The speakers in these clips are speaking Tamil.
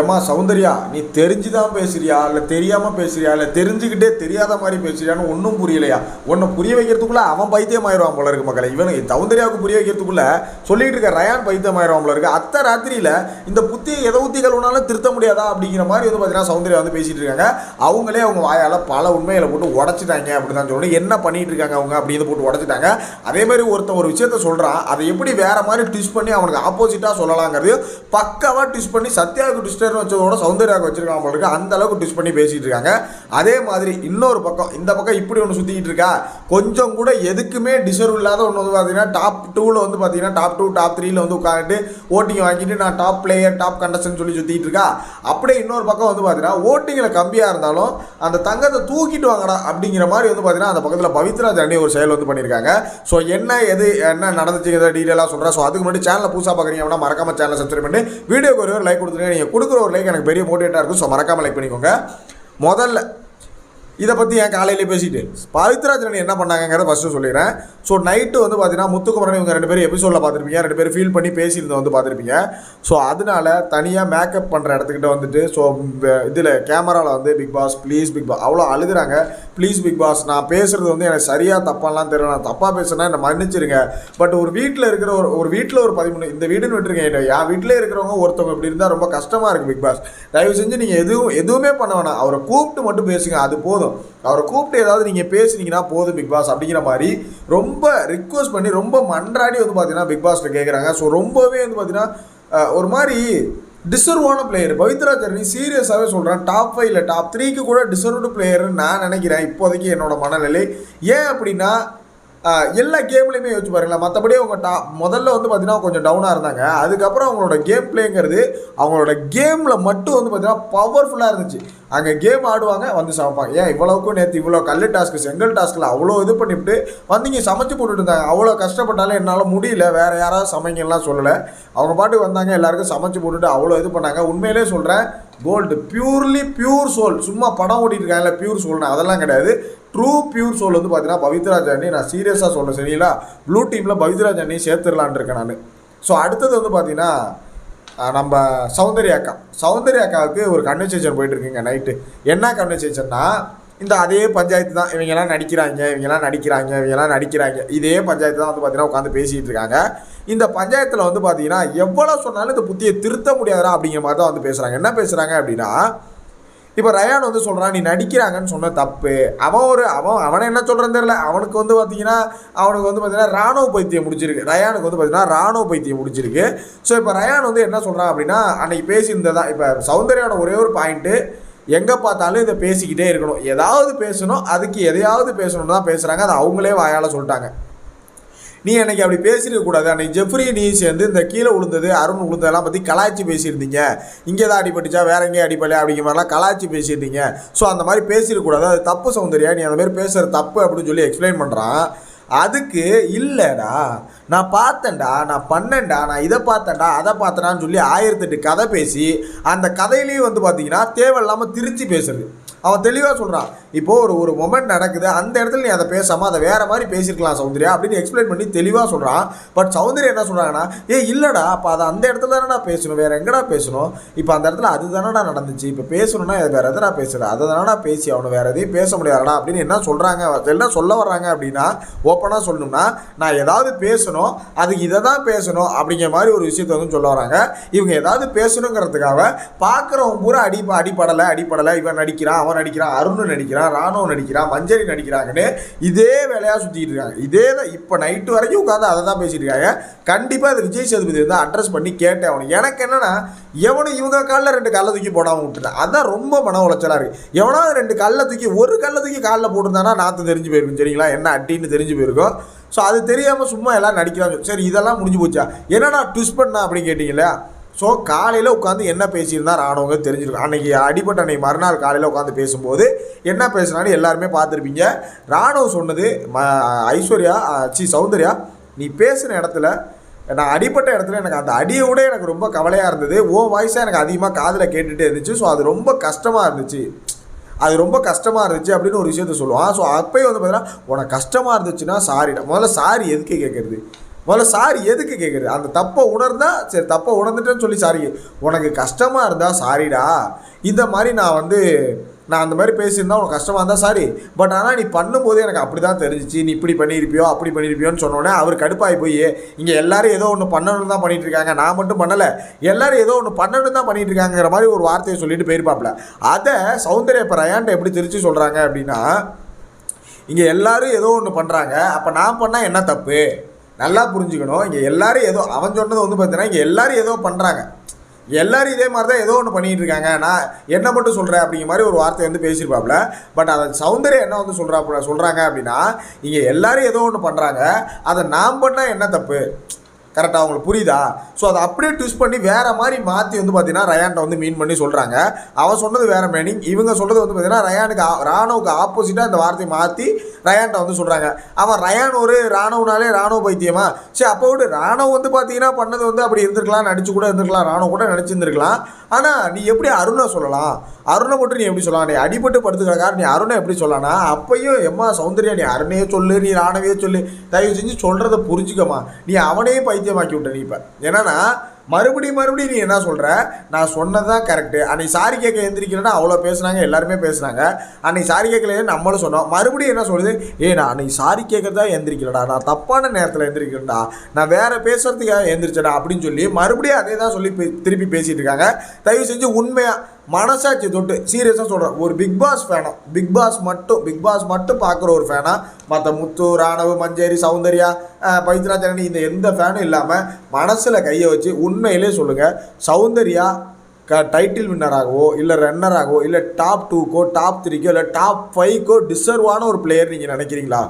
ஏம்மா சௌந்தர்யா நீ தெரிஞ்சு தான் பேசுறியா? இல்லை தெரியாமல் பேசுறியா? இல்லை தெரிஞ்சுக்கிட்டே தெரியாத மாதிரி பேசுறியான்னு ஒன்றும் புரியலையா? உன்னை புரிய வைக்கிறதுக்குள்ளே அவன் பைத்தியம் ஆயிடுவான் போல இருக்கு மக்களை. இவனுக்கு சௌந்தர்யாவுக்கு புரிய வைக்கிறதுக்குள்ளே சொல்லிட்டு இருக்க ரயான் பைத்தியம் ஆயிடுவான் போல இருக்கு. அத்தை ராத்திரியில் இந்த புத்தி எதை உத்திகள் ஒன்றாலும் திருத்த முடியாதா அப்படிங்கிற மாதிரி வந்து பார்த்தீங்கன்னா சௌந்தர்யா வந்து பேசிகிட்டு இருக்காங்க. அவங்களே அவங்க வாயால் பல உண்மைகளை போட்டு உடச்சிட்டாங்க அப்படின்னு தான் சொல்லணும். என்ன பண்ணிகிட்டு இருக்காங்க அவங்க அப்படின்னு போட்டு உடச்சிட்டாங்க. அதே மாதிரி ஒருத்தன் ஒரு விஷயத்த சொல்கிறான் அதை எப்படி வேறு மாதிரி ட்விஸ்ட் பண்ணி அவனுக்கு ஆப்போசிட்டாக சொல்லலாங்கிறது பக்காவாக ட்விஸ்ட் பண்ணி சத்யாவுக்கு ட்விஸ்ட் வச்சதோட சௌந்தர்யாவுக்கு வச்சிருக்காங்க போல அந்த அளவுக்கு டிஸ் பண்ணி பேசிட்டு இருக்காங்க. அதே மாதிரி இன்னொரு பக்கம் இந்த பக்கம் இப்படி ஒன்று சுற்றிக்கிட்டு இருக்கா? கொஞ்சம் கூட எதுக்குமே டிசர்வ் இல்லாத ஒன்று வந்து பார்த்தீங்கன்னா டாப் டூவில் வந்து பார்த்தீங்கன்னா டாப் டூ டாப் த்ரீல வந்து உட்காந்துட்டு ஓட்டிங் வாங்கிட்டு நான் டாப் பிளேயர் டாப் கண்டஸ்டன் சொல்லி சுற்றிட்டு இருக்கா? அப்படியே இன்னொரு பக்கம் வந்து பார்த்தீங்கன்னா ஓட்டிங்கில் கம்மியாக இருந்தாலும் அந்த தங்கத்தை தூக்கிட்டு வாங்கடா அப்படிங்கிற மாதிரி வந்து பார்த்தீங்கன்னா அந்த பக்கத்தில் பவித்ரா தண்ணி ஒரு செயல் வந்து பண்ணியிருக்காங்க ஸோ என்ன எது என்ன நடந்துச்சுங்கிறத டீட்டெயிலாக சொல்கிறேன் ஸோ அதுக்கு முன்னாடி சேனலை புதுசாக பார்க்குறீங்க அப்படின்னா மறக்காம சேனலை சப்ஸ்கிரைப் பண்ணி வீடியோக்கு ஒரு லைக் கொடுத்துருங்க நீங்கள் கொடுக்குற ஒரு லைக் எனக்கு பெரிய மோட்டிவேட்டாக இருக்கும். ஸோ மறக்காமல் லைக் பண்ணிக்கோங்க. முதல்ல இதை பற்றி ஏன் காலையிலே பேசிட்டு? பவித்ராஜன் என்ன பண்ணாங்கிறத ஃபஸ்ட்டு சொல்லிடுறேன். ஸோ நைட்டு வந்து பார்த்தீங்கன்னா முத்துக்குமரன் இவங்க ரெண்டு பேரும் எபிசோடில் பார்த்துருப்பீங்க ரெண்டு பேரும் ஃபீல் பண்ணி பேசியிருந்த வந்து பார்த்துருப்பீங்க ஸோ அதனால தனியாக மேக்கப் பண்ணுற இடத்துக்கிட்ட வந்துட்டு ஸோ இதில் கேமராவில் வந்து Bigg Boss please Bigg Boss அவ்வளோ அழுகுறாங்க. ப்ளீஸ் பிக் பாஸ் நான் பேசுகிறது வந்து எனக்கு சரியாக தப்பாலாம் தெரியல. நான் தப்பாக பேசுனா என்னை மன்னிச்சிருங்க. பட் ஒரு வீட்டில் இருக்கிற ஒரு ஒரு வீட்டில் ஒரு பதிமூணு இந்த வீடுன்னு விட்டுருங்க. என் வீட்டிலே இருக்கிறவங்க ஒருத்தவங்க இப்படி இருந்தால் ரொம்ப கஷ்டமாக இருக்குது பிக் பாஸ் தயவு செஞ்சு நீங்கள் எதுவும் எதுவுமே பண்ண வேணாம். அவரை கூப்பிட்டு மட்டும் பேசுங்க அது போதும். அவரை கூப்பிட்டு ஏதாவது நீங்கள் பேசுனீங்கன்னா போதும் பிக் பாஸ் அப்படிங்கிற மாதிரி ரொம்ப ரிக்வஸ்ட் பண்ணி ரொம்ப மன்றாடி வந்து பார்த்தீங்கன்னா பிக் பாஸ்ட்ட கேட்குறாங்க ஸோ ரொம்பவே வந்து பார்த்தீங்கன்னா ஒரு மாதிரி டிசர்வான பிளேயர் பவித்ரா சரணி சீரியஸாகவே சொல்கிறேன் டாப் ஃபைவ்ல டாப் த்ரீக்கு கூட டிசர்வ்டு பிளேயர்னு நான் நினைக்கிறேன் இப்போதைக்கு என்னோட மனநிலை. ஏன் அப்படின்னா எல்லா கேம்லையுமே யோசிச்சு பாருங்களேன். மற்றபடி அவங்க டா முதல்ல வந்து பார்த்தீங்கன்னா கொஞ்சம் டவுனாக இருந்தாங்க. அதுக்கப்புறம் அவங்களோட கேம் பிளேங்கிறது அவங்களோட கேமில் மட்டும் வந்து பார்த்தீங்கன்னா பவர்ஃபுல்லாக இருந்துச்சு. அங்கே கேம் ஆடுவாங்க வந்து சமைப்பாங்க. ஏன் இவ்வளோக்கும் நேற்று இவ்வளோ கல் டாஸ்க்கு செங்கல் டாஸ்க்கில் அவ்வளோ இது பண்ணிவிட்டு வந்து இங்கே சமைச்சு போட்டுட்டு இருந்தாங்க. அவ்வளோ கஷ்டப்பட்டாலும் என்னால் முடியல. வேறு யாராவது சமைங்கலாம் சொல்லலை. அவங்க பாட்டுக்கு வந்தாங்க எல்லாருக்கும் சமைச்சு போட்டுட்டு அவ்வளோ இது பண்ணாங்க. உண்மையிலே சொல்கிறேன் கோல்டு பியூர்லி பியூர் சோல் சும்மா படம் ஓட்டிட்டு இருக்காங்கல்ல பியூர் சோல்னு அதெல்லாம் கிடையாது. ட்ரூ பியூர் சோல் வந்து பார்த்தீங்கன்னா பவித்ரா ஜானி நான் சீரியஸாக சொல்கிறேன் சரிங்களா? ப்ளூ டீமில் பவித்ரா ஜானி சேர்த்துடலான் இருக்கேன் நான். ஸோ அடுத்தது வந்து பார்த்தீங்கன்னா நம்ம சௌந்தர்யா அக்கா. சௌந்தர்யா அக்காவுக்கு ஒரு கன்வர்சேஷன் போயிட்டு இருக்குங்க நைட்டு என்ன கன்வர்சேஷன்னா இந்த அதே பஞ்சாயத்து தான் இவங்கெல்லாம் நடிக்கிறாங்க இவங்கெல்லாம் நடிக்கிறாங்க இவங்கெல்லாம் நடிக்கிறாங்க. இதே பஞ்சாயத்து தான் வந்து பார்த்தீங்கன்னா உட்காந்து பேசிகிட்டு இருக்காங்க. இந்த பஞ்சாயத்தில் வந்து பார்த்தீங்கன்னா எவ்வளோ சொன்னாலும் இந்த புத்தியை திருத்த முடியாதா அப்படிங்கிற மாதிரி தான் வந்து பேசுகிறாங்க என்ன பேசுகிறாங்க அப்படின்னா இப்போ ரயான் வந்து சொல்கிறான் நீ நடிக்கிறாங்கன்னு சொன்ன தப்பு. அவன் ஒரு அவன் அவனை என்ன சொல்கிறேன்னு தெரியல. அவனுக்கு வந்து பார்த்தீங்கன்னா அவனுக்கு வந்து பார்த்தீங்கன்னா ராணுவ பைத்தியம் முடிச்சிருக்கு ரயானுக்கு வந்து பார்த்தீங்கன்னா ராணுவ பைத்தியம் முடிச்சிருக்கு ஸோ இப்போ ரயான் வந்து என்ன சொல்கிறான் அப்படின்னா அன்னைக்கு பேசியிருந்ததான் இப்போ சௌந்தர்யாவோட ஒரே ஒரு பாயிண்ட்டு எங்கே பார்த்தாலும் இதை பேசிக்கிட்டே இருக்கணும். ஏதாவது பேசணும் அதுக்கு எதையாவது பேசணும்னு தான் பேசுகிறாங்க அதை அவங்களே வாயால் சொல்லிட்டாங்க. நீ அன்னைக்கு அப்படி பேசியிருக்க கூடாது? அன்னைக்கு ஜெஃப்ரி நீ சேர்ந்து இந்த கீழே விழுந்தது அருண் விழுந்ததெல்லாம் பற்றி கலாய்ச்சி பேசியிருந்தீங்க. இங்கே தான் அடிபட்டுச்சா? வேற எங்கேயும் அடிப்படல அப்படிங்கிற மாதிரிலாம் கலாய்ச்சி பேசியிருந்தீங்க. ஸோ அந்த மாதிரி பேசியிருக்கக்கூடாது அது தப்பு சௌந்தர்யா. நீ அந்த மாதிரி பேசுகிற தப்பு அப்படின்னு சொல்லி எக்ஸ்பிளைன் பண்ணுறான் அதுக்கு இல்லைடா நான் பார்த்தேன்டா நான் பண்ணேன்டா நான் இதை பார்த்தேன்டா அதை பார்த்தேனான்னு சொல்லி ஆயிரத்தெட்டு கதை பேசி அந்த கதையிலையும் வந்து பார்த்தீங்கன்னா தேவையில்லாமல் திருச்சி பேசுறது. அவன் தெளிவாக சொல்கிறான் இப்போது ஒரு ஒரு மொமெண்ட் நடக்குது அந்த இடத்துல நீ அதை பேசாமல் அதை வேறு மாதிரி பேசியிருக்கலாம் சௌந்தர்யா அப்படின்னு எக்ஸ்பிளைன் பண்ணி தெளிவாக சொல்கிறான் பட் சௌந்தர்யா என்ன சொல்கிறாங்கன்னா ஏ இல்லைடா அப்போ அதை அந்த இடத்துல தானடா பேசணும் வேறு எங்கடா பேசணும்? இப்போ அந்த இடத்துல அது தானடா நடந்துச்சு இப்போ பேசணும்னா இது வேறு எதனா பேசுகிற அதை தானடா பேசி அவனை வேறு எதையும் பேச முடியாதுடா அப்படின்னு என்ன சொல்கிறாங்க என்ன சொல்ல வர்றாங்க அப்படின்னா ஓப்பனாக சொல்லணும்னா நான் ஏதாவது பேசணும் அதுக்கு இதை தான் பேசணும் அப்படிங்கிற மாதிரி ஒரு விஷயத்தை வந்து சொல்ல வராங்க இவங்க ஏதாவது பேசணுங்கிறதுக்காக பார்க்குறவங்க பூரா அடி அடிப்படலை அடிப்படலை இவன் நடிக்கிறான் அவன் நடிக்கிறான் அருண் நடிக்கிறான். ராணுவ நடிக்கிறான் மஞ்சரி நடிக்கிறாங்கன்னு இதே வேலையாக சுற்றிட்டு இருக்காங்க. இதே தான் இப்போ நைட்டு வரைக்கும் உட்காந்து அதை தான் பேசிட்டு இருக்காங்க. கண்டிப்பாக அது விஜய் சேதுபதி வந்து அட்ரஸ் பண்ணி கேட்டேன் அவனுக்கு எனக்கு என்னென்னா எவனும் இவங்க காலில் ரெண்டு கல்லை தூக்கி போடாமல் விட்டுட்டேன் அதான் ரொம்ப மன உளைச்சலாக இருக்குது எவனாவது ரெண்டு கல்லை தூக்கி ஒரு கல்லை தூக்கி காலில் போட்டிருந்தானா நாற்று தெரிஞ்சு போயிருக்கும் சரிங்களா? என்ன அட்டின்னு தெரிஞ்சு போயிருக்கும் ஸோ அது தெரியாமல் சும்மா எல்லாம் நடிக்கிறாங்க. சரி இதெல்லாம் முடிஞ்சு போச்சா? என்னடா ட்விஸ்ட் பண்ணா அப்படின்னு கேட்டிங்களா? ஸோ காலையில் உட்காந்து என்ன பேசியிருந்தா ராணுவங்க தெரிஞ்சிருக்கும். அன்றைக்கி அடிபட்ட அன்னைக்கு மறுநாள் காலையில் உட்காந்து பேசும்போது என்ன பேசுனாலும் எல்லாருமே பார்த்துருப்பீங்க. ராணுவம் சொன்னது ம ஐஸ்வர்யா சி சௌந்தர்யா நீ பேசின இடத்துல நான் அடிப்பட்ட இடத்துல எனக்கு அந்த அடியை விட எனக்கு ரொம்ப கவலையாக இருந்தது. ஓ வாய்ஸாக எனக்கு அதிகமாக காதில் கேட்டுகிட்டே இருந்துச்சு. ஸோ அது ரொம்ப கஷ்டமாக இருந்துச்சு. அது ரொம்ப கஷ்டமாக இருந்துச்சு அப்படின்னு ஒரு விஷயத்த சொல்லுவான். ஸோ அப்போயே வந்து பார்த்தீங்கன்னா உனக்கு கஷ்டமாக இருந்துச்சுன்னா சாரிடா முதல்ல சாரி எதுக்கு கேட்குறது முதல்ல சாரி எதுக்கு கேட்குறது அந்த தப்பை உணர்ந்தா சரி தப்பை உணர்ந்துட்டேன்னு சொல்லி சாரி உனக்கு கஷ்டமாக இருந்தால் சாரிடா இந்த மாதிரி நான் வந்து நான் அந்த மாதிரி பேசியிருந்தா உனக்கு கஷ்டமாக இருந்தால் சாரி பட் ஆனால் நீ பண்ணும்போது எனக்கு அப்படி தான் தெரிஞ்சிச்சு. நீ இப்படி பண்ணியிருப்பியோ அப்படி பண்ணியிருப்பியோன்னு சொன்னோன்னே அவர் கடுப்பாகி போய் இங்கே எல்லாரும் ஏதோ ஒன்று பண்ணணும்னு தான் பண்ணிட்டு இருக்காங்க. நான் மட்டும் பண்ணலை. எல்லாரும் ஏதோ ஒன்று பண்ணணும்னு தான் பண்ணிட்டு இருக்காங்கிற மாதிரி ஒரு வார்த்தையை சொல்லிட்டு போயிருப்பாப்ல அதை சௌந்தர்ய இப்போ எப்படி திருச்சி சொல்கிறாங்க அப்படின்னா இங்கே எல்லாரும் ஏதோ ஒன்று பண்ணுறாங்க அப்போ நான் பண்ணால் என்ன தப்பு? நல்லா புரிஞ்சுக்கணும். இங்கே எல்லாரும் ஏதோ அவன் சொன்னது வந்து பார்த்தீங்கன்னா இங்கே எல்லாரும் ஏதோ பண்ணுறாங்க எல்லாரும் இதே மாதிரி தான் ஏதோ ஒன்று பண்ணிகிட்டு இருக்காங்க. நான் என்ன மட்டும் சொல்கிறேன் அப்படிங்கிற மாதிரி ஒரு வார்த்தை வந்து பேசியிருப்பாப்புல. பட் அதை சௌந்தர்யம் என்ன வந்து சொல்கிறா சொல்கிறாங்க அப்படின்னா இங்கே எல்லாரும் ஏதோ ஒன்று பண்ணுறாங்க அதை நாம் பண்ணால் என்ன தப்பு? கரெக்டாக அவங்களுக்கு புரியுதா? ஸோ அதை அப்படியே ட்விஸ்ட் பண்ணி வேறு மாதிரி மாற்றி வந்து பார்த்தீங்கன்னா ரயான்ட்ட வந்து மீன் பண்ணி சொல்கிறாங்க அவன் சொன்னது வேறு மீனிங் இவங்க சொல்கிறது வந்து பார்த்தீங்கன்னா ரயானுக்கு ராணுவுக்கு ஆப்போசிட்டாக இந்த வார்த்தையை மாற்றி ரயான்கிட்ட வந்து சொல்கிறாங்க அவன் ரயான் ஒரு ராணுவனாலே ராணுவ பைத்தியமா? சரி அப்போ விட்டு ராணுவ வந்து பார்த்தீங்கன்னா பண்ணது வந்து அப்படி இருந்திருக்கலாம் நடிச்சு கூட இருந்திருக்கலாம் ராணுவ கூட நடிச்சிருந்துருக்கலாம். ஆனால் நீ எப்படி அருணை சொல்லலாம்? அருணை மட்டும் நீ எப்படி சொல்லலாம்? நீ அடிபட்டு படுத்துக்கிறக்கார நீ அருணை எப்படி சொல்லலாம் அப்பையும் எம்மா சௌந்தர்யா நீ அருணையே சொல்லு நீ ராணவையே சொல்லு தயவு செஞ்சு சொல்கிறத புரிஞ்சுக்கம்மா. நீ அவனையே பைத்தியமாக்கி விட்ட நீ இப்போ. என்னன்னா மறுபடியும் மறுபடியும் நீ என்ன சொல்கிற நான் சொன்னது தான் கரெக்டு அன்னைக்கு சாரி கேட்க எந்திரிக்கிறேன்னா அவ்வளோ பேசுனாங்க எல்லாருமே பேசுனாங்க. அன்னைக்கு சாரி கேட்கலையே நம்மளும் சொன்னோம். மறுபடியும் என்ன சொல்லுது? ஏ நான் அன்னைக்கு சாரி கேட்கறதா எந்திரிக்கலடா. நான் தப்பான நேரத்தில் எந்திரிக்கிறேன்டா நான் வேறு பேசுறதுக்காக எந்திரிச்சடா அப்படின்னு சொல்லி மறுபடியும் அதே தான் சொல்லி திருப்பி பேசிகிட்டு இருக்காங்க. தயவு செஞ்சு உண்மையாக மனசாட்சி தொட்டு சீரியஸாக சொல்கிறேன் ஒரு பிக் பாஸ் ஃபேனா பிக் பாஸ் மட்டும் பிக் பாஸ் மட்டும் பார்க்குற ஒரு ஃபேனா மற்ற முத்து ராணவ மஞ்சேரி சௌந்தர்யா அஹ், பவித்ரா ஜனனி இந்த எந்த ஃபேனும் இல்லாமல் மனசில் கையை வச்சு உண்மையிலே சொல்லுங்கள் சௌந்தர்யா க டைட்டில் வின்னராகவோ இல்லை ரன்னராகவோ இல்லை டாப் டூக்கோ டாப் த்ரீக்கோ இல்லை டாப் ஃபைவ்க்கோ டிசர்வான ஒரு பிளேயர் நீங்கள் நினைக்கிறீங்களா?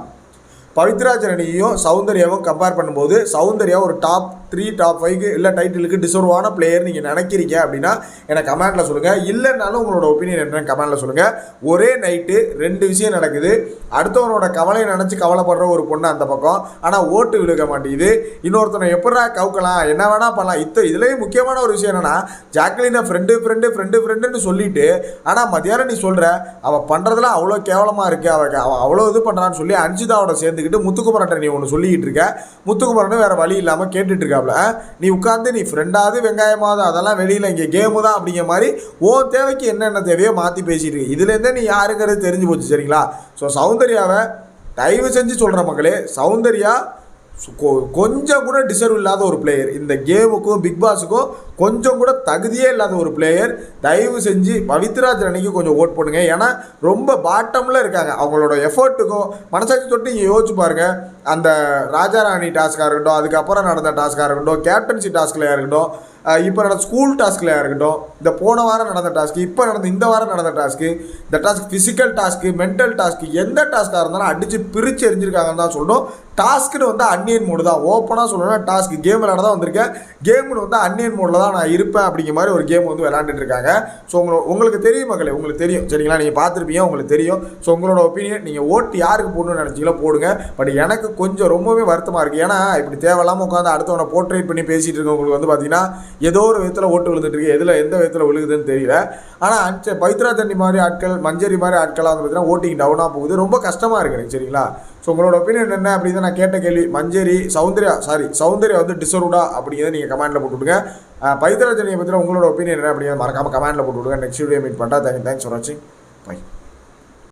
பவித்ராஜனையும் சௌந்தர்யாவும் கம்பேர் பண்ணும்போது சௌந்தர்யா ஒரு டாப் த்ரீ டாப் ஃபைவ்க்கு இல்லை டைட்டிலுக்கு டிசர்வான பிளேயர் நீங்கள் நினைக்கிறீங்க அப்படின்னா எனக்கு கமெண்ட்டில் சொல்லுங்கள் இல்லைன்னாலும் உங்களோட ஒப்பீனியன் என்னன்னு கமெண்ட்டில் சொல்லுங்கள் ஒரே நைட்டு ரெண்டு விஷயம் நடக்குது. அடுத்தவனோட கவலையை நினச்சி கவலைப்படுற ஒரு பொண்ணு அந்த பக்கம். ஆனால் ஓட்டு விழுக மாட்டேங்குது. இன்னொருத்தனை எப்படா கவுக்கலாம்? என்ன வேணால் பண்ணலாம். இத்த இதுலேயும் முக்கியமான ஒரு விஷயம் என்னென்னா ஜாக்லினை ஃப்ரெண்டு ஃப்ரெண்டு ஃப்ரெண்டு ஃப்ரெண்டுன்னு சொல்லிட்டு ஆனால் மத்தியானம் நீ சொல்கிற அவள் பண்ணுறதுல அவ்வளோ கேவலமாக இருக்குது அவள் அவள் அவ்வளோ இது பண்ணுறான்னு சொல்லி அஞ்சிதாவோட சேர்ந்துக்கிட்டு முத்துக்குமரன்ட்ட நீ ஒன்று சொல்லிக்கிட்டு இருக்க. முத்துக்குமரன் வேறு வழி இல்லாமல் கேட்டுட்டு இருக்காப்ல நீ உட்காந்து நீ ஃப்ரெண்டாவது வெங்காயமாவது அதெல்லாம் வெளியில் இங்கே கேமு தான் அப்படிங்கிற மாதிரி ஓ தேவைக்கு என்னென்ன தேவையோ மாற்றி பேசிட்டு இருக்கு. இதுலேருந்தே நீ யாருங்கிறது தெரிஞ்சு போச்சு சரிங்களா? ஸோ சௌந்தர்யாவை தயவு செஞ்சு சொல்கிற மக்களே சௌந்தர்யா கொஞ்சம் கூட டிசர்வ் இல்லாத ஒரு பிளேயர் இந்த கேமுக்கும் பிக் பாஸுக்கும் கொஞ்சம் கூட தகுதியே இல்லாத ஒரு பிளேயர் தயவு செஞ்சு பவித்ராஜ் ஜனனிக்கு கொஞ்சம் ஓட் பண்ணுங்க ஏன்னா ரொம்ப பாட்டமில் இருக்காங்க. அவங்களோட எஃபர்ட்டுக்கும் மனசாட்சி தொட்டு நீங்கள் யோசிச்சு பாருங்க. அந்த ராஜாராணி டாஸ்காக இருக்கட்டும் அதுக்கப்புறம் நடந்த டாஸ்காக இருக்கட்டும் கேப்டன்சி டாஸ்க்லையாக இருக்கட்டும் இப்போ நடந்த ஸ்கூல் டாஸ்கில் இருக்கட்டும் இந்த போன வாரம் நடந்த டாஸ்க்கு இப்போ நடந்த இந்த வாரம் நடந்த டாஸ்க்கு இந்த task physical task mental task எந்த டாஸ்க்காக இருந்தாலும் அடித்து பிரித்து எரிஞ்சிருக்காங்கன்னு தான் சொல்லணும். டாஸ்க்குன்னு வந்து அன்னியன் மோடு தான். ஓப்பனாக சொல்லணும்னா டாஸ்க் கேம் விளாட தான் வந்திருக்கேன். கேம்னு வந்து அன்னியன் மோடில் தான் நான் இருப்பேன் அப்படிங்கிற மாதிரி ஒரு கேம் வந்து விளாண்டுட்டு இருக்காங்க. ஸோ உங்களை உங்களுக்கு தெரியும் மக்களே உங்களுக்கு தெரியும். சரிங்களா? நீங்கள் பார்த்துருப்பீங்க உங்களுக்கு தெரியும். ஸோ உங்களோட ஒப்பீனியன் நீங்கள் ஓட்டு யாருக்கு போடணும்னு நினச்சிங்களோ போடுங்க. பட் எனக்கு கொஞ்சம் ரொம்பவே வருத்தமாக இருக்குது ஏன்னா இப்படி தேவையில்லாமல் உட்காந்து அடுத்தவனை போர்ட்ரேட் பண்ணி பேசிகிட்டு இருக்கவங்களுக்கு வந்து பார்த்தீங்கன்னா ஏதோ ஒரு விதத்தில் ஓட்டு விழுந்துட்டு இருக்கு. எதில் எந்த விதத்தில் விழுகுதுன்னு தெரியல. ஆனால் அஞ்ச பவித்ரா தண்ணி மாதிரி ஆட்கள் மஞ்சரி மாதிரி ஆட்கள்லாம் வந்து பார்த்தீங்கன்னா ஓட்டிங் டவுனாக போகுது. ரொம்ப கஷ்டமாக இருக்கு எனக்கு சரிங்களா? ஸோ உங்களோட ஒப்பீனியன் என்ன அப்படின்னு நான் கேட்ட கேள்வி மஞ்சரி சௌந்தர்யா சாரி சௌந்தர்யா வந்து டிசர்வ்டா அப்படிங்கிறத நீங்கள் கமெண்ட்டில் போட்டு விடுங்க பவித்ரா தண்ணியை பற்றின உங்களோட ஒப்பீனியன் என்ன அப்படிங்கிறத மறக்காமல் கமெண்ட்டில் போட்டு விடுங்க நெக்ஸ்ட் வீடியோ மீட் பண்ணுறேன் தேங்க் தேங்க்ஸ் ஃபார் வாட்சிங் பை